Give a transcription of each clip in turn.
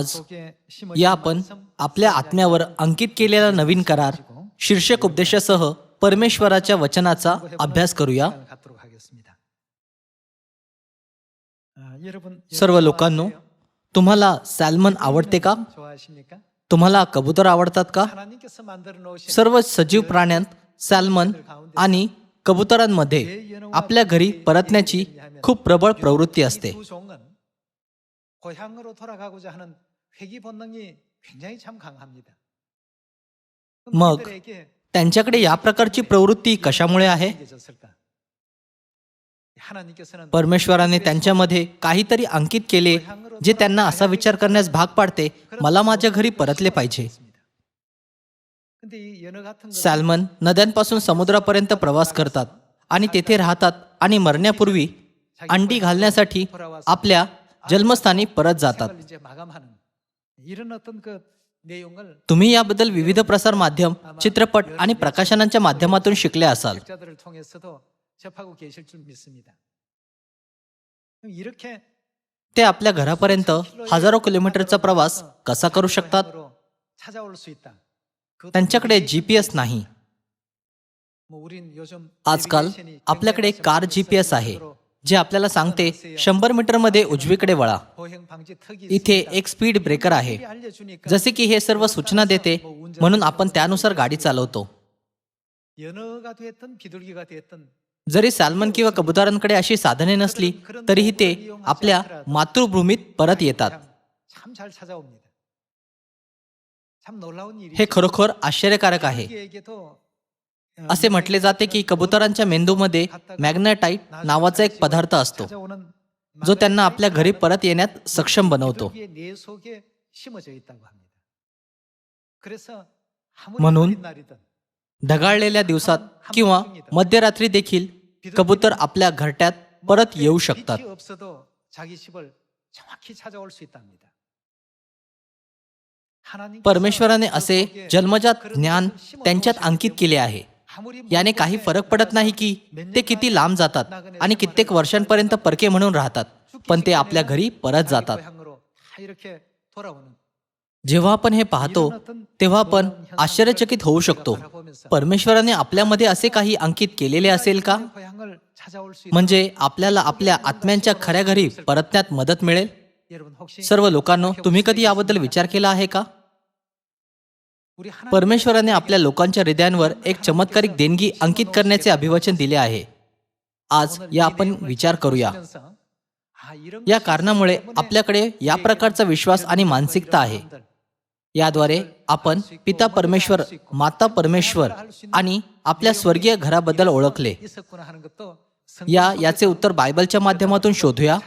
आज या आपण आपल्या आत्म्यावर अंकित केलेला नवीन करार शीर्षक उपदेशासह परमेश्वराच्या वचनाचा अभ्यास करूया. सर्व लोकांनो तुम्हाला सॅल्मन आवडते का? तुम्हाला कबूतर आवडतात का? सर्व सजीव प्राण्यांत सॅल्मन आणि कबुतरांमध्ये आपल्या घरी परतण्याची खूप प्रबळ प्रवृत्ती असते. मग त्यांच्याकडे या प्रकारची प्रवृत्ती कशामुळे आहे? परमेश्वराने त्यांच्यामध्ये काहीतरी अंकित केले जे त्यांना असा विचार करण्यास भाग पाडते मला माझ्या घरी परतले पाहिजे. सॅल्मन नद्यांपासून समुद्रापर्यंत प्रवास करतात आणि तेथे राहतात आणि मरण्यापूर्वी अंडी घालण्यासाठी आपल्या जन्मस्थानी परत जातात. तुम्ही याबद्दल विविध प्रसार माध्यम चित्रपट आणि प्रकाशनांच्या माध्यमातून शिकले असाल. ते आपल्या घरापर्यंत हजारो किलोमीटरचा प्रवास कसा करू शकतात? त्यांच्याकडे जीपीएस नाही. आजकाल आपल्याकडे कार जीपीएस आहे जे आपल्याला सांगते शंभर मीटरमध्ये उजवीकडे वळा. इथे एक स्पीड ब्रेकर आहे. जसे की हे सर्व सूचना देते म्हणून आपण त्यानुसार गाडी चालवतो. जरी सॅल्मन किंवा कबुतरांकडे अशी साधने नसली तरीही ते आपल्या मातृभूमीत परत येतात. हे खरोखर आश्चर्यकारक आहे. असे म्हटले जाते की कबुतरांच्या मेंदूमध्ये मॅग्नेटाईट नावाचा एक पदार्थ असतो जो त्यांना आपल्या घरी परत येण्यात सक्षम बनवतो. म्हणून ढगाळलेल्या दिवसात किंवा मध्यरात्री देखील कबूतर आपल्या घरट्यात परत येऊ शकतात. परमेश्वराने असे जन्मजात ज्ञान त्यांच्यात अंकित केले आहे. याने काही फरक पडत नाही की ते किती लांब जातात आणि कित्येक वर्षांपर्यंत परके म्हणून राहतात पण ते आपल्या घरी परत जातात. जेव्हा आपण हे पाहतो तेव्हा आपण आश्चर्यचकित होऊ शकतो. परमेश्वराने आपल्यामध्ये असे काही अंकित केलेले असेल का? म्हणजे आपल्याला आपल्या आत्म्यांच्या खऱ्या घरी परतण्यात मदत मिळेल? सर्व लोकांनो तुम्ही कधी याबद्दल विचार केला आहे का? परमेश्वराने आपल्या लोकांच्या हृदयांवर एक चमत्कारिक देणगी अंकित करण्याचे अभिवचन दिले आहे. आज या आपण विचार करूया. या कारणामुळे आपल्याकडे या प्रकारचा विश्वास आणि मानसिकता आहे. याद्वारे आपण पिता परमेश्वर माता परमेश्वर आणि आपल्या स्वर्गीय घराबद्दल ओळखले. या याचे उत्तर बायबलच्या माध्यमातून शोधूया.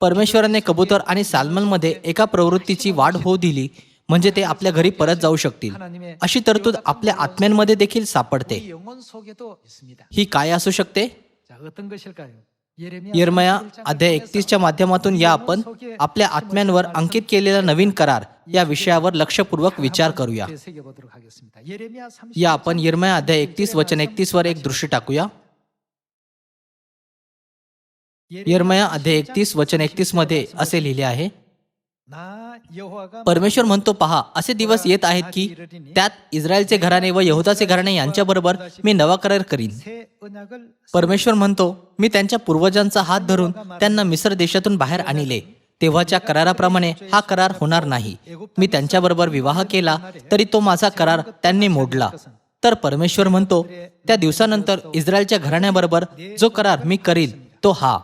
परमेश्वराने कबूतर आणि सालमनमध्ये एका प्रवृत्तीची वाढ होऊ दिली म्हणजे ते आपल्या घरी परत जाऊ शकतील. अशी तरतूद आपल्या आत्म्यांमध्ये देखील सापडते. ही काय असू शकते? येरमया अध्याय एकतीसच्या माध्यमातून या आपण आपल्या आत्म्यांवर अंकित केलेला नवीन करार या विषयावर लक्षपूर्वक विचार करूया. या आपण येरमया अध्याय एकतीस वचन एकतीस वर एक दृष्टी टाकूया. येरमया अध्याय एकतीस वचन एकतीसमध्ये असे लिहिले आहे. परमेश्वर म्हणतो पहा असे दिवस येत आहेत की त्यात इस्रायलचे घराणे व यहुदाचे घराणे यांच्याबरोबर मी नवा करार करीन. परमेश्वर म्हणतो मी त्यांच्या पूर्वजांचा हात धरून त्यांना मिसर देशातून बाहेर आणले. तेव्हाच्या कराराप्रमाणे हा करार होणार नाही. मी त्यांच्याबरोबर विवाह केला तरी तो माझा करार त्यांनी मोडला. तर परमेश्वर म्हणतो त्या दिवसानंतर इस्रायलच्या घराण्याबरोबर जो करार मी करील तो हा.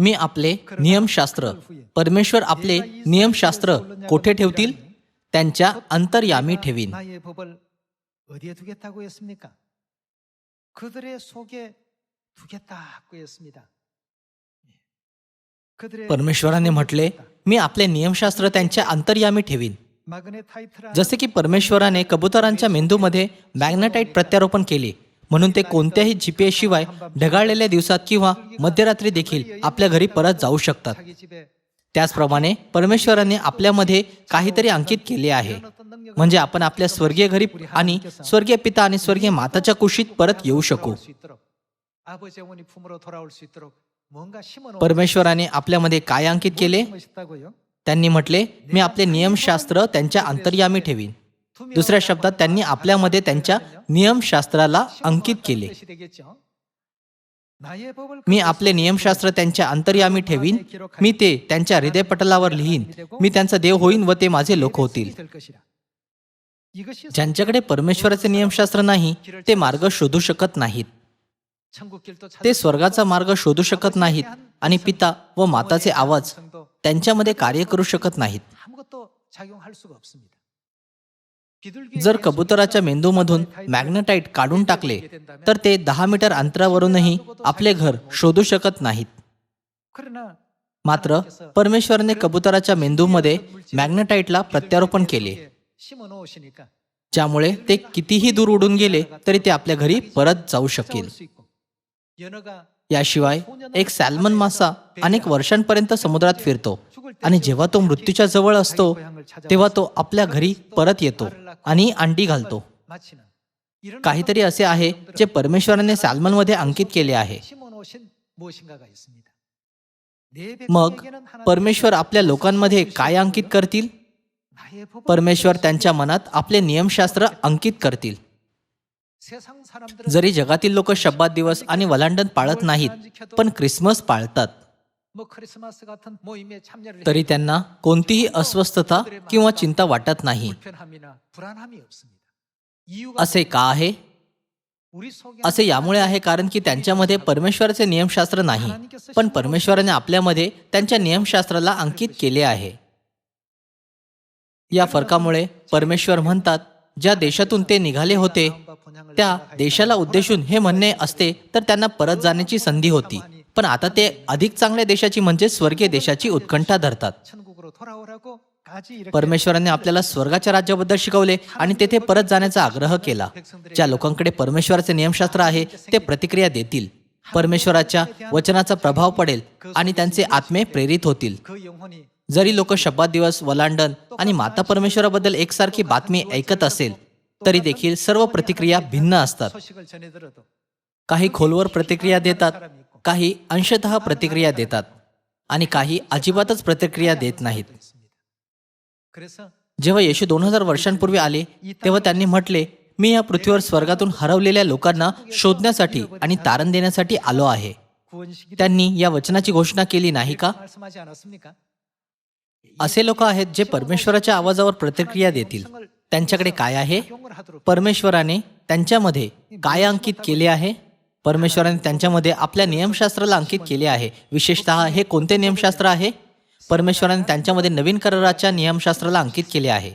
मी आपले नियमशास्त्र परमेश्वर आपले नियमशास्त्र कोठे ठेवतील? त्यांच्या अंतर्यामी ठेवीन। परमेश्वराने म्हटले मी आपले नियमशास्त्र त्यांच्या अंतर्यामी ठेवीन. जसे की परमेश्वराने कबुतरांच्या मेंदूमध्ये मॅग्नेटाईट प्रत्यारोपण केले म्हणून ते कोणत्याही जीपीएसशिवाय शिवाय ढगाळलेल्या दिवसात किंवा मध्यरात्री देखील आपल्या घरी परत जाऊ शकतात. त्याचप्रमाणे परमेश्वराने आपल्यामध्ये काहीतरी अंकित केले आहे. म्हणजे आपण आपल्या स्वर्गीय घरी आणि स्वर्गीय पिता आणि स्वर्गीय माताच्या कुशीत परत येऊ शकू. परमेश्वराने आपल्यामध्ये काय अंकित केले? त्यांनी म्हटले मी आपले नियमशास्त्र त्यांच्या अंतर्यामी ठेवीन. दुसऱ्या शब्दात त्यांनी आपल्यामध्ये त्यांच्या नियमशास्त्राला अंकित केले. मी आपले नियमशास्त्र त्यांच्या अंतर्यामी ठेवीन. मी ते त्यांच्या हृदयपटलावर लिहीन. मी त्यांचा देव होईन व ते माझे लोक होतील. ज्यांच्याकडे परमेश्वराचे नियमशास्त्र नाही ते मार्ग शोधू शकत नाहीत. ते स्वर्गाचा मार्ग शोधू शकत नाहीत आणि पिता व माताचे आवाज त्यांच्यामध्ये कार्य करू शकत नाहीत. जर कबुतराच्या मेंदूमधून मॅग्नेटाईट काढून टाकले तर ते दहा मीटर अंतरावरूनही आपले घर शोधू शकत नाहीत. मात्र परमेश्वरने कबुतराच्या मेंदूमध्ये मॅग्नेटाईटला प्रत्यारोपण केले. ज्यामुळे ते कितीही दूर उडून गेले तरी ते आपल्या घरी परत जाऊ शकेल. याशिवाय एक सॅल्मन मासा अनेक वर्षांपर्यंत समुद्रात फिरतो आणि जेव्हा तो मृत्यूच्या जवळ असतो तेव्हा तो आपल्या घरी परत येतो. आणि अंडी घालतो. काहीतरी असे आहे जे परमेश्वराने सॅल्मनमध्ये अंकित केले आहे. मग परमेश्वर आपल्या लोकांमध्ये काय अंकित करतील? परमेश्वर त्यांच्या मनात आपले नियमशास्त्र अंकित करतील. जरी जगातील लोक शब्दात दिवस आणि वलांडन पाळत नाहीत पण क्रिसमस पाळतात. तरी त्यांना कोणतीही अस्वस्थता किंवा चिंता वाटत नाही. असे का आहे? असे यामुळे आहे कारण की त्यांच्यामध्ये परमेश्वराचे नियमशास्त्र नाही. पण परमेश्वराने आपल्यामध्ये त्यांच्या नियमशास्त्राला अंकित केले आहे. या फरकामुळे परमेश्वर म्हणतात ज्या देशातून ते निघाले होते त्या देशाला उद्देशून हे म्हणणे असते तर त्यांना परत जाण्याची संधी होती. पण आता ते अधिक चांगल्या देशाची म्हणजे स्वर्गीय देशाची उत्कंठा धरतात. परमेश्वराने आपल्याला स्वर्गाच्या राज्याबद्दल शिकवले आणि तेथे परत जाण्याचा आग्रह केला. ज्या लोकांकडे परमेश्वराचे नियमशास्त्र आहे ते प्रतिक्रिया देतील. परमेश्वराच्या वचनाचा प्रभाव पडेल आणि त्यांचे आत्मे प्रेरित होतील. जरी लोक शब्दात दिवस वलांडन आणि माता परमेश्वराबद्दल एकसारखी बातमी ऐकत असेल तरी देखील सर्व प्रतिक्रिया भिन्न असतात. काही खोलवर प्रतिक्रिया देतात काही अंशतः प्रतिक्रिया देतात आणि काही अजिबातच प्रतिक्रिया देत नाहीत. जेव्हा येशू दोन हजार वर्षांपूर्वी आले तेव्हा त्यांनी म्हटले मी या पृथ्वीवर स्वर्गातून हरवलेल्या लोकांना शोधण्यासाठी आणि तारण देण्यासाठी आलो आहे. त्यांनी या वचनाची घोषणा केली नाही का? असे लोक आहेत जे परमेश्वराच्या आवाजावर प्रतिक्रिया देतील. त्यांच्याकडे काय आहे? परमेश्वराने त्यांच्यामध्ये काय अंकित केले आहे? परमेश्वराने त्यांच्यामध्ये आपल्या नियमशास्त्राला अंकित केले आहे. विशेषतः हे कोणते नियमशास्त्र आहे? परमेश्वराने त्यांच्यामध्ये नवीन कराराच्या नियमशास्त्राला अंकित केले आहे.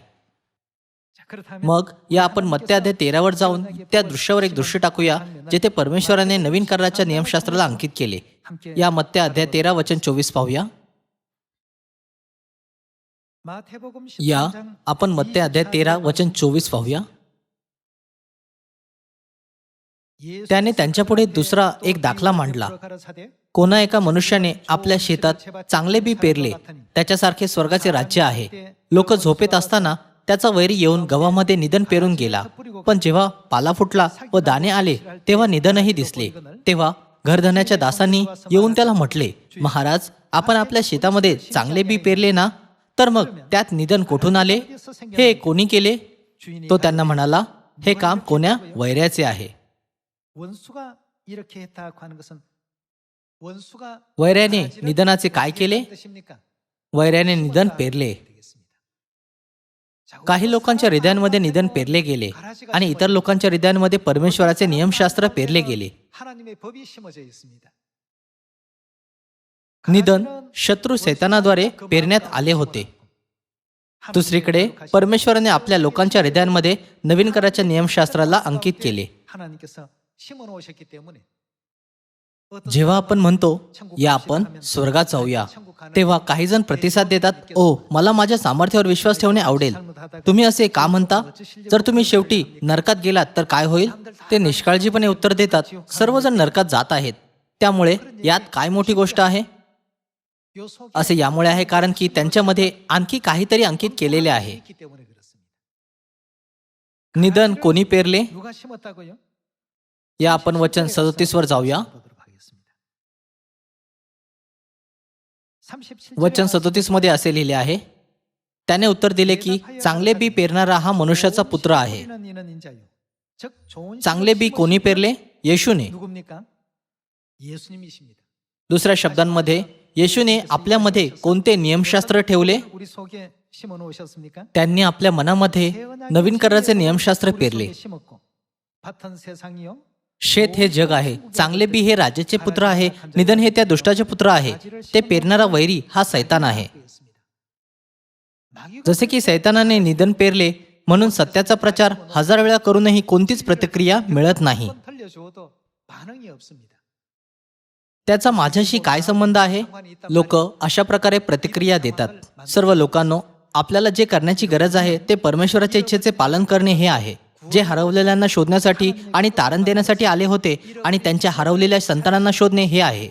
मग या आपण मत्याध्याय तेरावर जाऊन त्या दृश्यावर एक दृश्य टाकूया जेथे परमेश्वराने नवीन कराराच्या नियमशास्त्राला अंकित केले. या मत्या अध्याय तेरा वचन चोवीस पाहूया. या आपण मत्या अध्याय तेरा वचन चोवीस पाहूया. त्याने त्यांच्यापुढे दुसरा एक दाखला मांडला. कोणा एका मनुष्याने आपल्या शेतात चांगले बी पेरले त्याच्यासारखे स्वर्गाचे राज्य आहे. लोक झोपेत असताना त्याचा वैरी येऊन गव्हामध्ये निधन पेरून गेला. पण जेव्हा पाला फुटला व दाणे आले तेव्हा निधनही दिसले. तेव्हा घरधन्याच्या दासांनी येऊन त्याला म्हटले महाराज आपण आपल्या शेतामध्ये चांगले बी पेरले ना? तर मग त्यात निधन कुठून आले? हे कोणी केले? तो त्यांना म्हणाला हे काम कोण्या वैऱ्याचे आहे. वैऱ्याने निधनाचे काय केले वैऱ्याने निधन पेरले काही लोकांच्या हृदयांमध्ये निधन पेरले गेले आणि इतर लोकांच्या हृदयांमध्ये परमेश्वराचे नियमशास्त्र पेरले गेले निधन शत्रू सैतानाद्वारे पेरण्यात आले होते दुसरीकडे परमेश्वराने आपल्या लोकांच्या हृदयांमध्ये नवीन कराच्या नियमशास्त्राला अंकित केले जेव्हा आपण म्हणतो या आपण स्वर्गात जाऊया तेव्हा काही जण प्रतिसाद देतात ओ मला माझ्या सामर्थ्यावर विश्वास ठेवणे आवडेल. तुम्ही असे का म्हणता? जर तुम्ही शेवटी नरकात गेलात तर काय होईल? ते निष्काळजीपणे उत्तर देतात. सर्वजण नरकात जात आहेत. त्यामुळे यात काय मोठी गोष्ट आहे? असे यामुळे आहे कारण की त्यांच्यामध्ये आणखी काहीतरी अंकित केलेले आहे. निधन कोणी पेरले? या आपण वचन सदतीसवर जाऊया. वचन सदतीसमध्ये असे लिहिले आहे. त्याने उत्तर दिले की चांगले बी पेरणारा हा मनुष्याचा पुत्र आहे. चांगले बी कोणी पेरले? येशूने. दुसऱ्या शब्दांमध्ये येशूने आपल्यामध्ये कोणते नियमशास्त्र ठेवले? त्यांनी आपल्या मनामध्ये नवीन कराचे नियमशास्त्र पेरले. शेत हे जग आहे. चांगले बी हे राजाचे पुत्र आहे. निधन हे त्या दुष्टाचे पुत्र आहे. ते पेरणारा वैरी हा सैतान आहे. जसे की सैतानाने निधन पेरले म्हणून सत्याचा प्रचार हजार वेळा करूनही कोणतीच प्रतिक्रिया मिळत नाही. त्याचा माझ्याशी काय संबंध आहे? लोक अशा प्रकारे प्रतिक्रिया देतात. सर्व लोकांनो आपल्याला जे करण्याची गरज आहे ते परमेश्वराच्या इच्छेचे पालन करणे हे आहे. जे हरवलेल्यांना शोधण्यासाठी आणि तारण देण्यासाठी आले होते आणि त्यांच्या हरवलेल्या संतानांना शोधणे हे आहे.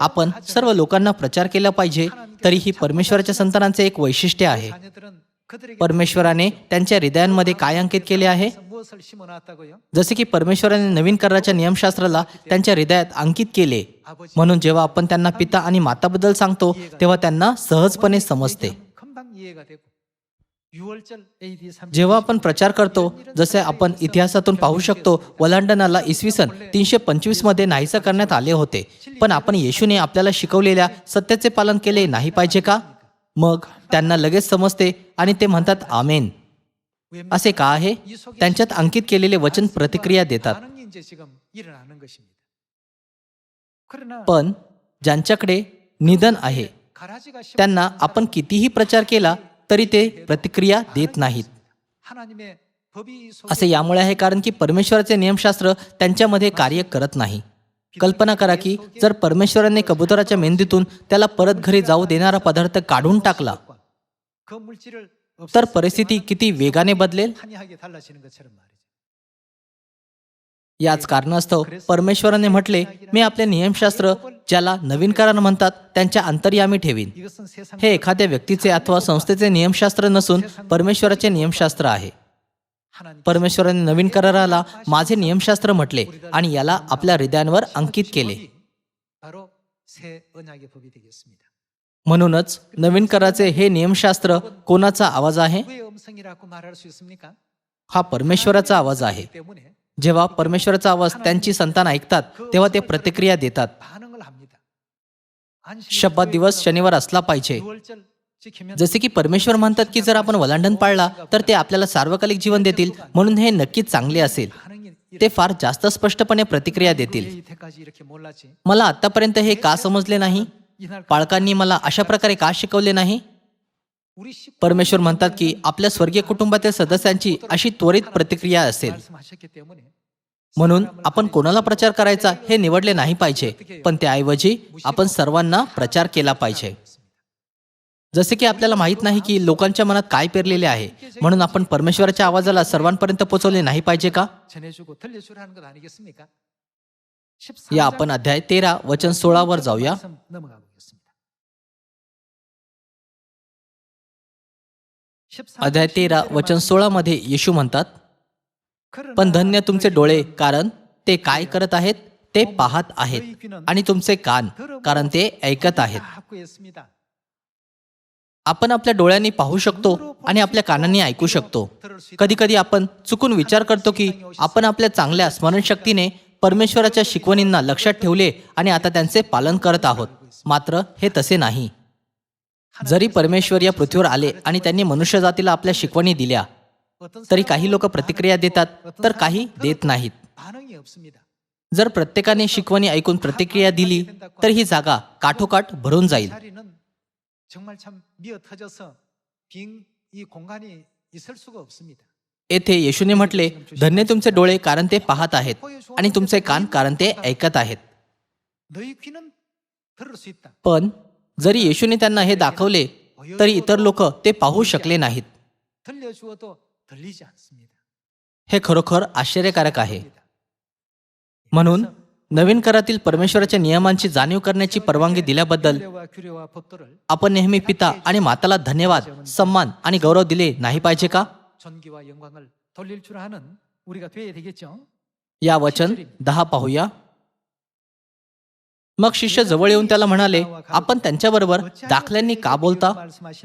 आपण सर्व लोकांना प्रचार केला पाहिजे तरीही परमेश्वराच्या संतानांचे एक वैशिष्ट्य आहे. परमेश्वराने त्यांच्या हृदयांमध्ये काय अंकित केले आहे? जसे की परमेश्वराने नवीन कराच्या नियमशास्त्राला त्यांच्या हृदयात अंकित केले. म्हणून जेव्हा आपण त्यांना पिता आणि माताबद्दल सांगतो तेव्हा त्यांना सहजपणे समजते. जेव्हा आपण प्रचार करतो जसे आपण इतिहासातून पाहू शकतो वलांडनाला इसवी सन तीनशे पंचवीसमध्ये नाहीसा करण्यात आले होते. पण आपण येशूने आपल्याला शिकवलेल्या सत्याचे पालन केले नाही पाहिजे का? मग त्यांना लगेच समजते आणि ते म्हणतात आमेन. असे का आहे? त्यांच्यात अंकित केलेले वचन प्रतिक्रिया देतात. पण ज्यांच्याकडे निधन आहे त्यांना आपण कितीही प्रचार केला तरी ते प्रतिक्रिया देत नाहीत. असे यामुळे आहे कारण की परमेश्वराचे नियमशास्त्र त्यांच्यामध्ये कार्य करत नाही. कल्पना करा की जर परमेश्वराने कबुतराच्या मेंदीतून त्याला परत घरी जाऊ देणारा पदार्थ काढून टाकला तर परिस्थिती किती वेगाने बदलेल? याच कारणास्तव परमेश्वराने म्हटले मी आपले नियमशास्त्र ज्याला नवीन करार म्हणतात त्यांच्या अंतर्यामी ठेवीन. हे एखाद्या व्यक्तीचे अथवा संस्थेचे नियमशास्त्र नसून परमेश्वराचे नियमशास्त्र आहे. परमेश्वराने नवीन कराराला माझे नियमशास्त्र म्हटले आणि याला आपल्या हृदयांवर अंकित केले. म्हणूनच नवीन कराचे हे नियमशास्त्र कोणाचा आवाज आहे? हा परमेश्वराचा आवाज आहे. जेव्हा परमेश्वराचा आवाज त्यांची संतान ऐकतात तेव्हा ते प्रतिक्रिया देतात. शब्दात दिवस शनिवार असला पाहिजे. जसे की परमेश्वर म्हणतात की जर आपण वलांडण पाळला तर ते आपल्याला सार्वकालिक जीवन देतील म्हणून हे नक्कीच चांगले असेल. ते फार जास्त स्पष्टपणे प्रतिक्रिया देतील. मला आतापर्यंत हे का समजले नाही? पालकांनी मला अशा प्रकारे का शिकवले नाही? परमेश्वर म्हणतात की आपल्या स्वर्गीय कुटुंबातील सदस्यांची अशी त्वरित प्रतिक्रिया असेल. म्हणून आपण कोणाला प्रचार करायचा हे निवडले नाही पाहिजे. पण त्याऐवजी आपण सर्वांना प्रचार केला पाहिजे. जसे की आपल्याला माहीत नाही की लोकांच्या मनात काय पेरलेले आहे. म्हणून आपण परमेश्वराच्या आवाजाला सर्वांपर्यंत पोहोचवले नाही पाहिजे का? या आपण अध्याय तेरा वचन सोळावर जाऊया. अध्याय तेरा वचन सोळामध्ये येशू म्हणतात पण धन्य तुमचे डोळे कारण ते काय करत आहेत? ते पाहत आहेत आणि तुमचे कान कारण ते ऐकत आहेत. आपण आपल्या डोळ्यांनी पाहू शकतो आणि आपल्या कानांनी ऐकू शकतो. कधी कधी आपण चुकून विचार करतो की आपण आपल्या चांगल्या स्मरणशक्तीने परमेश्वराच्या शिकवणींना लक्षात ठेवले आणि आता त्यांचे पालन करत आहोत. मात्र हे तसे नाही. जरी परमेश्वर या पृथ्वीवर आले आणि त्यांनी मनुष्यजातीला आपल्या शिकवणी दिल्या तरी काही लोक प्रतिक्रिया देतात तर काही देत नाहीत. जर प्रत्येकाने शिकवणी ऐकून प्रतिक्रिया दिली तर ही जागा काठोकाठ भरून जाईल. येथे येशूने म्हटले धन्य तुमचे डोळे कारण ते पाहत आहेत आणि तुमचे कान कारण ते ऐकत आहेत. पण जरी येशूने त्यांना हे दाखवले तरी इतर लोक ते पाहू शकले नाहीत. हे खरोखर आश्चर्यकारक आहे. म्हणून नवीन करातील परमेश्वराच्या नियमांची जाणीव करण्याची परवानगी दिल्याबद्दल आपण नेहमी पिता आणि माताला धन्यवाद सन्मान आणि गौरव दिले नाही पाहिजे का? या वचन दहा पाहूया. मग शिष्य जवळ येऊन त्याला म्हणाले आपण त्यांच्याबरोबर दाखल्यांनी का बोलता?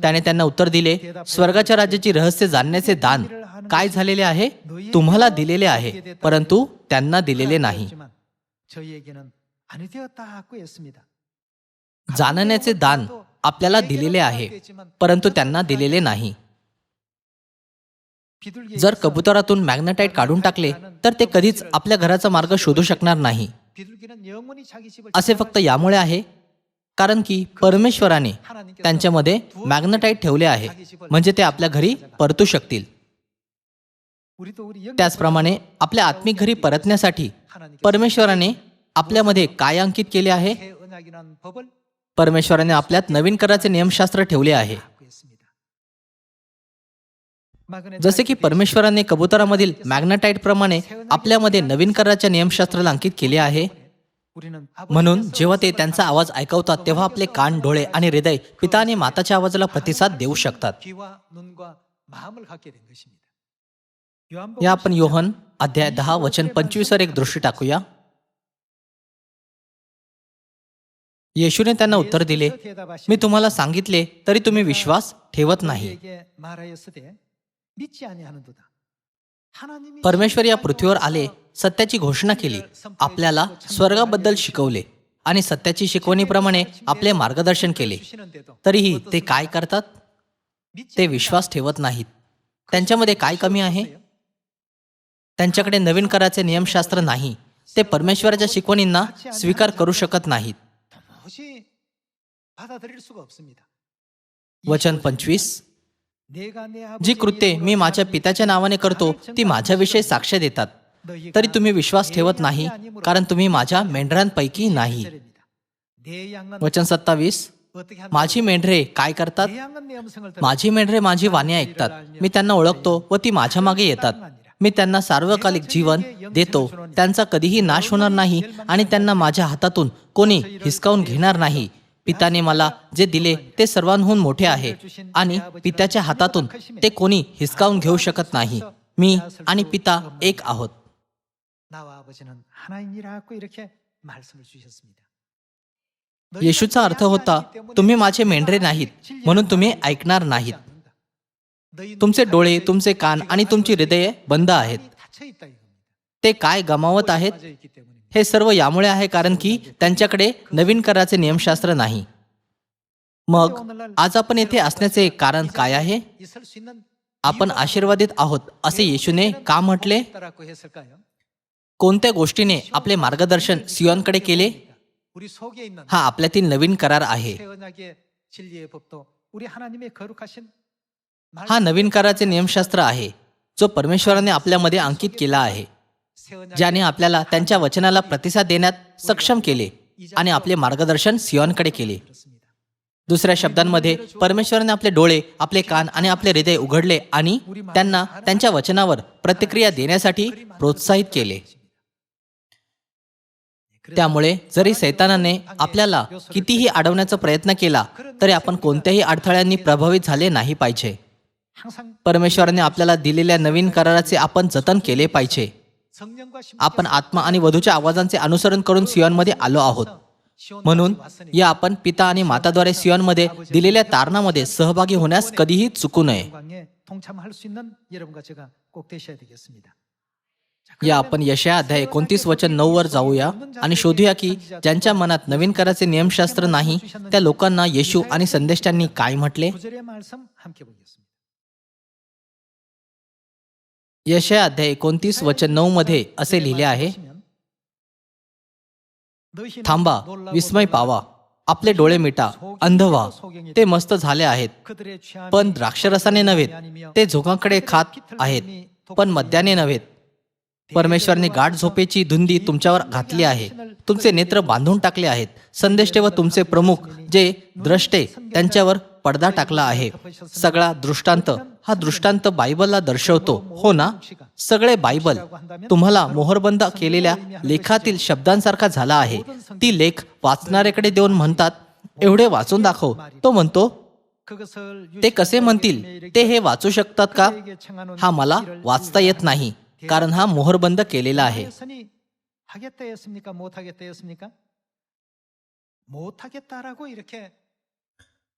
त्याने त्यांना उत्तर दिले स्वर्गाच्या राज्याची रहस्य जाणण्याचे दान काय झालेले आहे? तुम्हाला दिलेले आहे परंतु त्यांना दिलेले नाही. जाणण्याचे दान आपल्याला दिलेले आहे परंतु त्यांना दिलेले नाही. जर कबुतरातून मॅग्नेटाईट काढून टाकले तर ते कधीच आपल्या घराचा मार्ग शोधू शकणार नाही. असे फक्त यामुळे आहे. कारण की परमेश्वराने त्यांच्यामध्ये मॅग्नेटाईट ठेवले आहे. म्हणजे ते आपल्या घरी परतू शकतील. त्याचप्रमाणे आपल्या आत्मिक घरी परतण्यासाठी परमेश्वराने आपल्यामध्ये काय अंकित केले आहे. परमेश्वराने आपल्यात नवीन कराचे नियमशास्त्र ठेवले आहे. जसे की परमेश्वराने कबुतरामधील मॅग्नाटाईट प्रमाणे आपल्यामध्ये नवीन कराच्या नियमशास्त्राला अंकित केले आहे. म्हणून जेव्हा ते त्यांचा आवाज ऐकवतात तेव्हा आपले कान डोळे आणि हृदय पिता आणि माताच्या आवाजाला प्रतिसाद देऊ शकतात. या आपण योहन अध्याय दहा वचन पंचवीसवर एक दृष्टी टाकूया. येशूने त्यांना उत्तर दिले मी तुम्हाला सांगितले तरी तुम्ही विश्वास ठेवत नाही. परमेश्वर या पृथ्वीवर आले सत्याची घोषणा केली आपल्याला स्वर्गाबद्दल शिकवले आणि सत्याची शिकवणीप्रमाणे आपले मार्गदर्शन केले तरीही ते काय करतात ते विश्वास ठेवत नाहीत त्यांच्यामध्ये काय कमी आहे त्यांच्याकडे नवीन कराचे नियमशास्त्र नाही ते परमेश्वराच्या शिकवणींना स्वीकार करू शकत नाहीत वचन पंचवीस जी कृत्य मी माझ्या पित्याच्या नावाने करतो ती माझ्याविषयी साक्ष देतात. तरी तुम्ही विश्वास ठेवत नाही कारण तुम्ही माझ्या मेंढरांपैकी नाही. वचन सत्तावीस. माझी मेंढरे काय करतात? माझी मेंढरे माझी वाणी ऐकतात. मी त्यांना ओळखतो व ती माझ्या मागे येतात. मी त्यांना सार्वकालिक जीवन देतो. त्यांचा कधीही नाश होणार नाही आणि त्यांना माझ्या हातातून कोणी हिसकावून घेणार नाही. पिताने मला जे दिले ते सर्वांहून मोठे आहे आणि पित्याच्या हातातून ते कोणी हिसकावून घेऊ शकत नाही. मी आणि पिता एक आहोत. येशूचा अर्थ होता तुम्ही माझे मेंढरे नाहीत म्हणून तुम्ही ऐकणार नाहीत. तुमचे डोळे तुमचे कान आणि तुमची हृदये बंद आहेत. ते काय गमावत आहेत? हे सर्व यामुळे आहे कारण की त्यांच्याकडे नवीन कराचे नियमशास्त्र नाही. मग आज आपण येथे असण्याचे कारण काय आहे? आपण आशीर्वादित आहोत असे येशूने का म्हटले? कोणत्या गोष्टीने आपले मार्गदर्शन सियोनकडे केले? हा आपल्यातील नवीन करार आहे. हा नवीन कराचे नियमशास्त्र आहे जो परमेश्वराने आपल्यामध्ये अंकित केला आहे. ज्याने आपल्याला त्यांच्या वचनाला प्रतिसाद देण्यात सक्षम केले आणि आपले मार्गदर्शन सियॉनकडे केले. दुसऱ्या शब्दांमध्ये परमेश्वराने आपले डोळे आपले कान आणि आपले हृदय उघडले आणि त्यांना त्यांच्या वचनावर प्रतिक्रिया देण्यासाठी प्रोत्साहित केले. त्यामुळे जरी सैतानाने आपल्याला कितीही अडवण्याचा प्रयत्न केला तरी आपण कोणत्याही अडथळ्यांनी प्रभावित झाले नाही पाहिजे. परमेश्वराने आपल्याला दिलेल्या नवीन कराराचे आपण जतन केले पाहिजे. आपण आत्मा आणि वधूच्या आवाजांचे अनुसरण करून सियॉनमध्ये आलो आहोत. म्हणून या आपण पिता आणि माताद्वारे सियॉनमध्ये दिलेल्या तारणामध्ये सहभागी होण्यास कधीही चुकू नये. या आपण यशया अध्याय एकोणतीस वचन नऊ वर जाऊया आणि शोधूया की ज्यांच्या मनात नवीन कराचे नियमशास्त्र नाही त्या लोकांना येशू आणि संदेशांनी काय म्हटले? यशया अध्याय एकोणतीस वचन नऊ मध्ये असे लिहिले आहे. थांबा विस्मय पावा आपले डोळे मिटा अंधवा ते मस्त झाले आहेत. पण द्राक्षरसाने नव्हेत ते झोकांकडे खात आहेत पण मद्याने नव्हेत. परमेश्वरने गाठ झोपेची धुंदी तुमच्यावर घातली आहे तुमचे नेत्र बांधून टाकले आहेत संदेष्टे व तुमचे प्रमुख जे द्रष्टे त्यांच्यावर पडदा टाकला आहे. सगळा दृष्टांत हा दृष्टांत बायबलला दर्शवतो. हो ना? सगळे बायबल तुम्हाला मोहरबंद केलेल्या लेखातील शब्दांसारखा झाला आहे. ती लेख वाचणाऱ्याकडे देऊन म्हणतात एवढे वाचून दाखव. तो म्हणतो ते कसे म्हणतील? ते हे वाचू शकतात का? हा मला वाचता येत नाही कारण हा मोहरबंद केलेला आहे.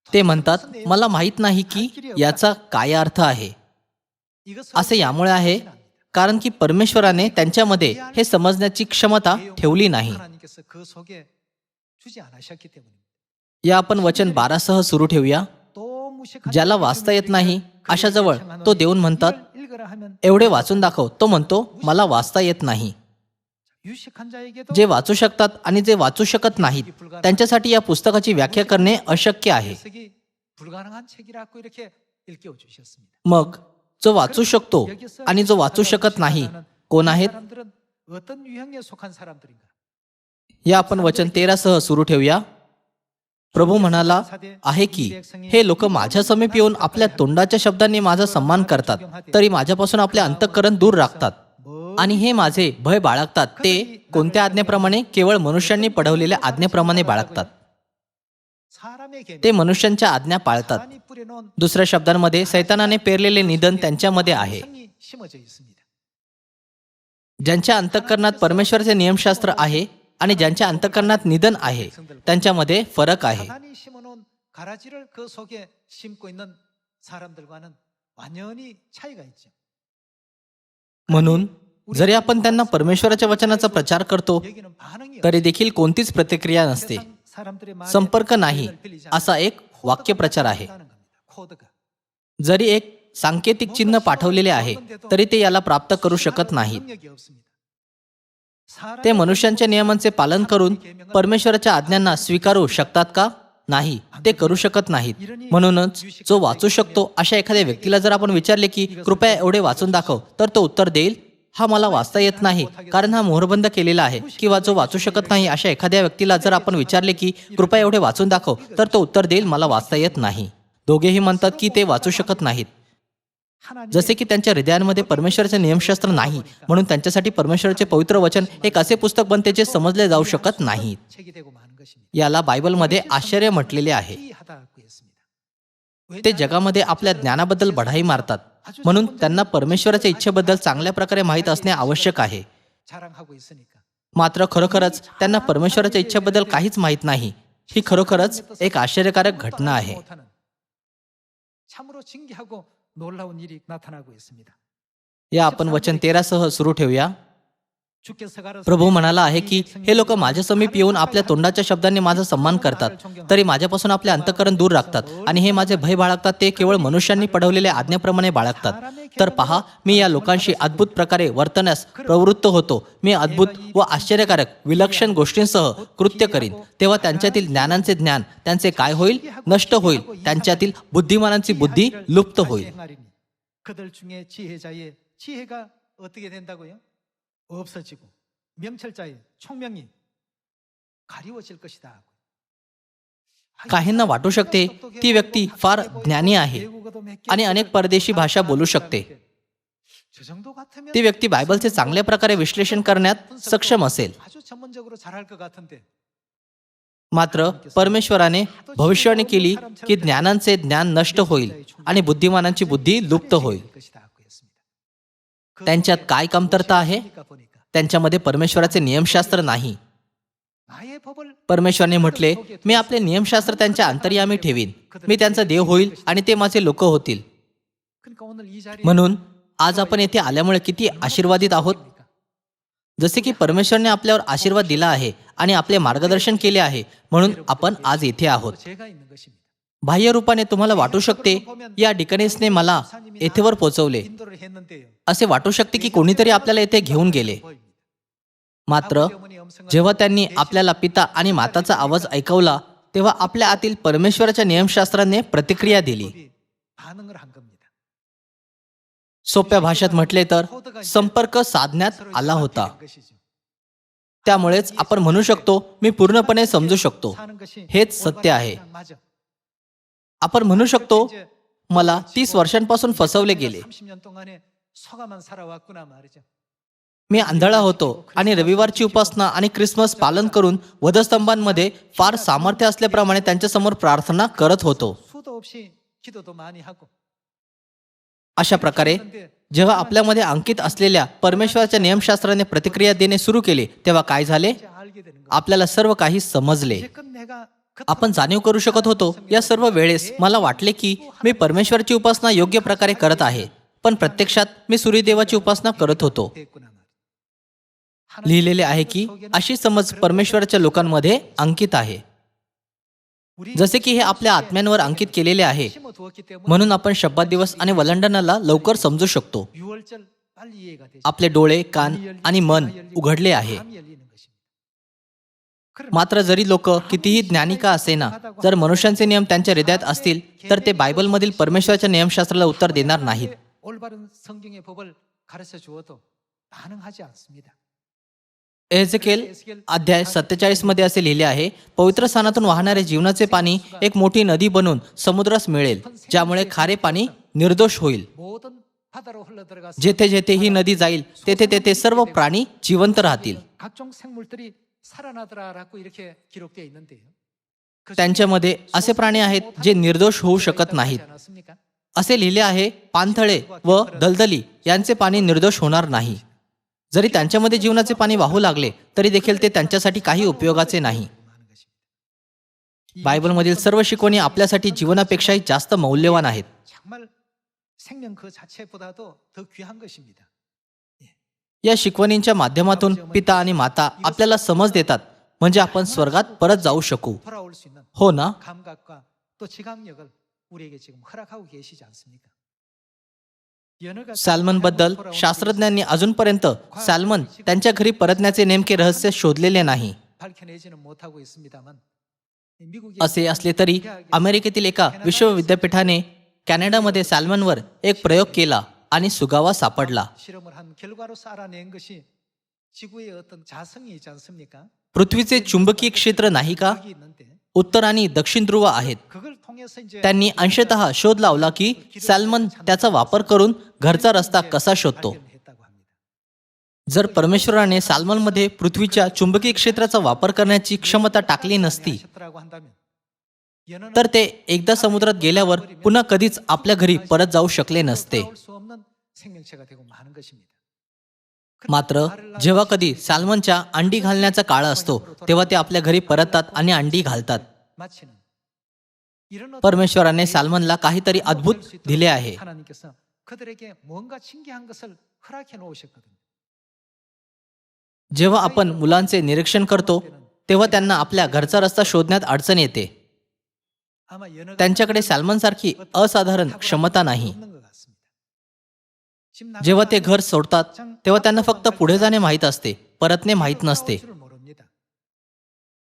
ते म्हणतात मला माहीत नाही की याचा काय अर्थ आहे. असे यामुळे आहे कारण की परमेश्वराने त्यांच्यामध्ये हे समजण्याची क्षमता ठेवली नाही. या आपण वचन बारासह सुरू ठेवूया. ज्याला वाचता येत नाही अशाजवळ तो देऊन म्हणतात एवढे वाचून दाखव. तो म्हणतो मला वाचता येत नाही. जे वाचू शकतात आणि जे वाचू शकत नाहीत त्यांच्यासाठी या पुस्तकाची व्याख्या करणे अशक्य आहे. मग जो वाचू शकतो आणि जो वाचू शकत नाही कोण आहेत? या आपण वचन तेरा सह सुरू ठेवूया. प्रभू म्हणाला आहे की हे लोक माझ्या समीप येऊन आपल्या तोंडाच्या शब्दांनी माझा सन्मान करतात तरी माझ्यापासून आपले अंतःकरण दूर राखतात. आणि हे माझे भय बाळगतात. ते कोणत्या आज्ञेप्रमाणे? केवळ मनुष्यांनी पडवलेल्या आज्ञेप्रमाणे बाळगतात. ते मनुष्यांच्या आज्ञा पाळतात. दुसऱ्या शब्दांमध्ये सैतानाने पेरलेले निधन त्यांच्यामध्ये आहे. ज्यांच्या अंतःकरणात परमेश्वरचे नियमशास्त्र आहे आणि ज्यांच्या अंतःकरणात निधन आहे त्यांच्यामध्ये फरक आहे. म्हणून जरी आपण त्यांना परमेश्वराच्या वचनाचा प्रचार करतो तरी देखील कोणतीच प्रतिक्रिया नसते. संपर्क नाही असा एक वाक्यप्रचार आहे. जरी एक सांकेतिक चिन्ह पाठवलेले आहे तरी ते याला प्राप्त करू शकत नाहीत ते मनुष्यांच्या नियमांचे पालन करून परमेश्वराच्या आज्ञांना स्वीकारू शकतात का? नाही ते करू शकत नाहीत. म्हणूनच जो वाचू शकतो अशा एखाद्या व्यक्तीला जर आपण विचारले की कृपया एवढे वाचून दाखव तर तो उत्तर देईल हा मला वाचता येत नाही. कारण हा मोहरबंद केलेला आहे किंवा जो वाचू शकत नाही अशा एखाद्या व्यक्तीला जर आपण विचारले की कृपया एवढे वाचून दाखव तर तो उत्तर देईल मला वाचता येत नाही. दोघेही म्हणतात की ते वाचू शकत नाहीत. जसे की त्यांच्या हृदयांमध्ये परमेश्वराचे नियमशास्त्र नाही म्हणून त्यांच्यासाठी परमेश्वराचे पवित्र वचन एक असे पुस्तक बनते जे समजले जाऊ शकत नाहीत. याला बायबलमध्ये आश्चर्य म्हटलेले आहे. ते जगामध्ये आपल्या ज्ञानाबद्दल बढाई मारतात. म्हणून त्यांना परमेश्वराच्या इच्छेबद्दल चांगल्या प्रकारे माहीत असणे आवश्यक आहे. मात्र खरोखरच त्यांना परमेश्वराच्या इच्छेबद्दल काहीच माहीत नाही. ही खरोखरच एक आश्चर्यकारक घटना आहे. या आपण वचन तेरासह सुरू ठेवूया. प्रभू म्हणाला आहे की हे लोक माझ्या समीप येऊन आपल्या तोंडाच्या शब्दांनी माझा सन्मान करतात. तरी माझ्यापासून आपले अंतकरण दूर राखतात आणि हे माझे भय बाळगतात. ते केवळ मनुष्यांनी पढवलेल्या आज्ञेप्रमाणे बाळगतात. तर पहा मी या लोकांशी अद्भुत प्रकारे वर्तण्यास प्रवृत्त होतो. मी अद्भुत व आश्चर्यकारक विलक्षण गोष्टींसह कृत्य करीन. तेव्हा त्यांच्यातील ज्ञानांचे ज्ञान त्यांचे काय होईल? नष्ट होईल. त्यांच्यातील बुद्धिमानांची बुद्धी लुप्त होईल. 없어지고 명철자의 총명이 가리워질 것이다. काहींना वाटू शकते ती व्यक्ती फार ज्ञानी आहे आणि अनेक परदेशी भाषा बोलू शकते 저 정도 같으면 ती व्यक्ती बायबलचे चांगल्या प्रकारे विश्लेषण करण्यात सक्षम असेल 아주 전문적으로 잘할 것 같은데 मात्र परमेश्वराने भविष्यवाणी केली की ज्ञानांचे ज्ञान नष्ट होईल आणि बुद्धिमानांची बुद्धी लुप्त होईल त्यांच्यात काय कमतरता आहे? त्यांच्यामध्ये परमेश्वराचे नियमशास्त्र नाही. परमेश्वरने म्हटले मी आपले नियमशास्त्र त्यांच्या अंतर्यामी ठेवीन. मी त्यांचा देव होईल आणि ते माझे लोक होतील. म्हणून आज आपण येथे आल्यामुळे किती आशीर्वादित आहोत? जसे की परमेश्वरने आपल्यावर आशीर्वाद दिला आहे आणि आपले मार्गदर्शन केले आहे म्हणून आपण आज येथे आहोत. बाह्य रूपाने तुम्हाला वाटू शकते या डिकनेसने मला येथेवर पोचवले. असे वाटू शकते की कोणीतरी आपल्याला येथे घेऊन गेले. मात्र जेव्हा त्यांनी आपल्याला पिता आणि माताचा आवाज ऐकवला तेव्हा आपल्या आतील परमेश्वराच्या नियमशास्त्राने प्रतिक्रिया दिली. सोप्या भाषेत म्हटले तर संपर्क साधण्यात आला होता. त्यामुळेच आपण म्हणू शकतो मी पूर्णपणे समजू शकतो. हेच सत्य आहे. आपण म्हणू शकतो मला तीस वर्षांपासून फसवले गेले. मी आंधळा होतो आणि रविवारची उपासना आणि क्रिसमस पालन करून वधस्तंभांमध्ये फार सामर्थ्य असल्याप्रमाणे त्यांच्यासमोर प्रार्थना करत होतो. अशा प्रकारे जेव्हा आपल्यामध्ये अंकित असलेल्या परमेश्वराच्या नियमशास्त्राने प्रतिक्रिया देणे सुरू केले तेव्हा काय झाले? आपल्याला सर्व काही समजले. आपण जाणीव करू शकत होतो. या सर्व वेळेस मला वाटले की मी परमेश्वरची उपासना योग्य प्रकारे करत आहे. पण प्रत्यक्षात मी सूर्यदेवाची उपासना करत होतो. लिहिलेले आहे की अशी समज परमेश्वराच्या लोकांमध्ये अंकित आहे. जसे की हे आपल्या आत्म्यांवर अंकित केलेले आहे. म्हणून आपण शब्दात दिवस आणि वलंडनाला लवकर समजू शकतो. आपले डोळे कान आणि मन उघडले आहे. मात्र जरी लोक कितीही ज्ञानिका असेना जर मनुष्यांचे नियम त्यांच्या हृदयात असतील तर ते बायबलमधील परमेश्वराच्या नियमशास्त्राला उत्तर देणार नाहीत. एझकेल अध्याय सत्तेचाळीसमध्ये असे लिहिले आहे पवित्र स्थानातून वाहणारे जीवनाचे पाणी एक मोठी नदी बनून समुद्रास मिळेल ज्यामुळे खारे पाणी निर्दोष होईल. जेथे जेथे ही नदी जाईल तेथे तेथे सर्व प्राणी जिवंत राहतील. त्यांच्यामध्ये असे प्राणी आहेत जे निर्दोष होऊ शकत नाहीत. असे लिहिले आहे पानथळे व दलदली यांचे पाणी निर्दोष होणार नाही. जरी त्यांच्यामध्ये जीवनाचे पाणी वाहू लागले तरी देखील ते त्यांच्यासाठी काही उपयोगाचे नाही. बायबलमधील सर्व शिकवणी आपल्यासाठी जीवनापेक्षाही जास्त मौल्यवान आहेत. या शिकवणींच्या माध्यमातून पिता आणि माता आपल्याला समज देतात. म्हणजे आपण स्वर्गात परत जाऊ शकू. हो ना? सॅल्मनबद्दल शास्त्रज्ञांनी अजूनपर्यंत सॅल्मन त्यांच्या घरी परतण्याचे नेमके रहस्य शोधलेले नाही. असे असले तरी अमेरिकेतील एका विश्वविद्यापीठाने कॅनडामध्ये सॅल्मनवर एक प्रयोग केला. आणि सुगावा सापडला. पृथ्वीचे चुंबकीय क्षेत्र नाही का? उत्तर आणि दक्षिण ध्रुव आहेत. त्यांनी अंशतः शोध लावला की सॅल्मन त्याचा वापर करून घरचा रस्ता कसा शोधतो? जर परमेश्वराने सॅल्मनमध्ये पृथ्वीच्या चुंबकीय क्षेत्राचा वापर करण्याची क्षमता टाकली नसती तर ते एकदा समुद्रात गेल्यावर पुन्हा कधीच आपल्या घरी परत जाऊ शकले नसते. मात्र जेव्हा कधी सॅल्मनच्या अंडी घालण्याचा काळ असतो तेव्हा ते आपल्या घरी परततात आणि अंडी घालतात. परमेश्वराने सॅल्मनला काहीतरी अद्भुत दिले आहे. जेव्हा आपण मुलांचे निरीक्षण करतो तेव्हा त्यांना आपल्या घरचा रस्ता शोधण्यात अडचण येते. त्यांच्याकडे सॅल्मनसारखी असाधारण क्षमता नाही. जेव्हा ते घर सोडतात तेव्हा त्यांना फक्त पुढे जाणे माहीत असते परतणे माहीत नसते.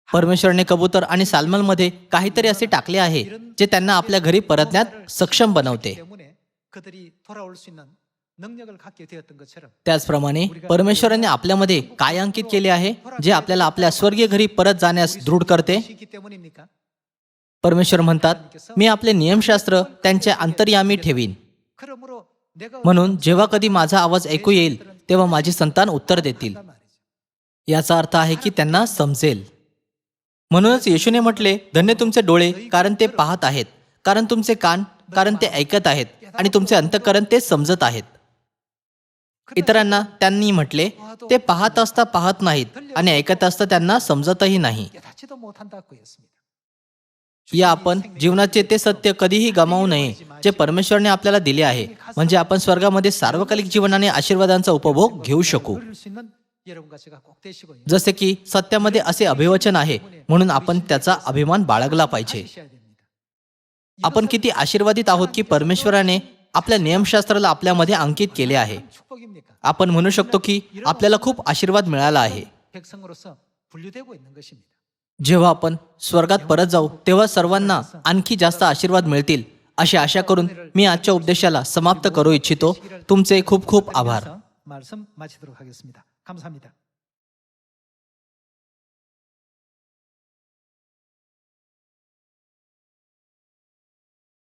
परमेश्वरने कबूतर आणि साल्मनमध्ये काहीतरी असे टाकले आहे जे त्यांना आपल्या घरी परतण्यात सक्षम बनवते. त्याचप्रमाणे परमेश्वराने आपल्यामध्ये काय अंकित केले आहे जे आपल्याला आपल्या स्वर्गीय घरी परत जाण्यास दृढ करते? परमेश्वर म्हणतात मी आपले नियमशास्त्र त्यांच्या अंतर्यामी ठेवीन. म्हणून जेव्हा कधी माझा आवाज ऐकू येईल तेव्हा माझी संतान उत्तर देतील. याचा अर्थ आहे की त्यांना समजेल. म्हणूनच येशूने म्हटले धन्य तुमचे डोळे कारण ते पाहत आहेत कारण तुमचे कान कारण ते ऐकत आहेत आणि तुमचे अंतकरण ते समजत आहेत. इतरांना त्यांनी म्हटले ते पाहत असता पाहत नाहीत आणि ऐकत असता त्यांना समजतही नाही. या आपण जीवनाचे ते सत्य कधीही गमावू नये जे परमेश्वरने आपल्याला दिले आहे. म्हणजे आपण स्वर्गामध्ये सार्वकालिक जीवनाने आशीर्वादांचा उपभोग घेऊ शकू. जसे की सत्यामध्ये असे अभिवचन आहे म्हणून आपण त्याचा अभिमान बाळगला पाहिजे. आपण किती आशीर्वादित आहोत की परमेश्वराने आपल्या नियमशास्त्राला आपल्यामध्ये अंकित केले आहे. आपण म्हणू शकतो की आपल्याला खूप आशीर्वाद मिळाला आहे. जेव्हा आपण स्वर्गात परत जाऊ तेव्हा सर्वांना आणखी जास्त आशीर्वाद मिळतील. अशी आशा करून मी आजच्या उपदेशाला समाप्त करू इच्छितो. तुमचे खूप खूप आभार.